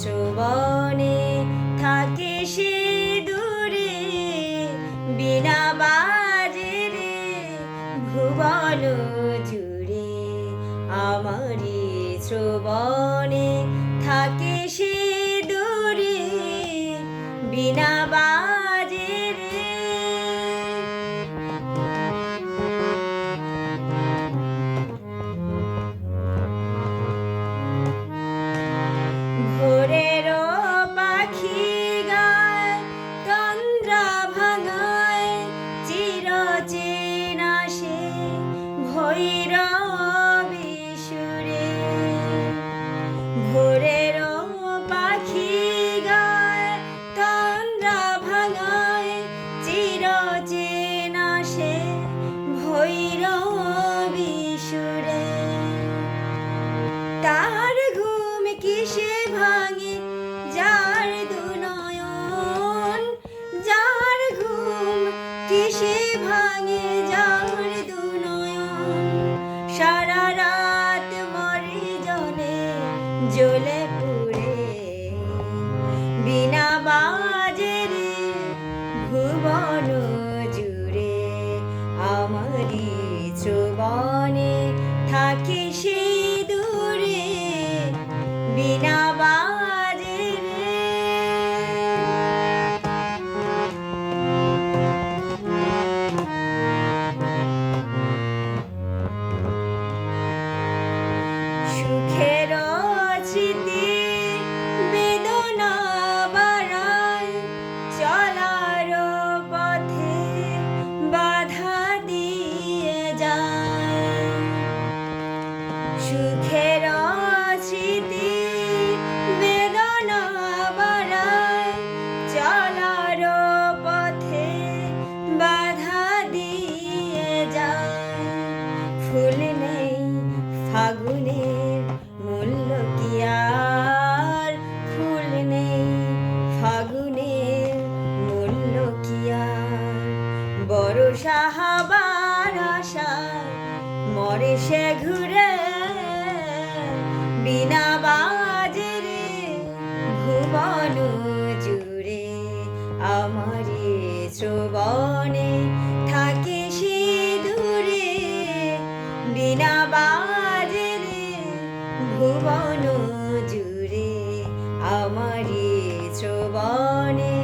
শ্রবণে থাকে সে দূরে, বিনা বাজে রে ভুবন জুড়ে। আমারি শ্রবণে থাকে সে দূরে, বিনা রাত জলে পুড়ে। বিনা জুড়ে আমারই থাকে সে দূরে। বিনা ফাগুনের মূল্য কি আর? ফুল নেই ফাগুনের মূল্য কি আর? বড় সাহাবার আশায় মরে সে ঘুরে, বিনা বাজরে ভুবন জুড়ে। আমারে শ্রবণে থাকে সে দূরে, বিনা বাজরে ভুবন জুড়ে আমারি শ্রবণে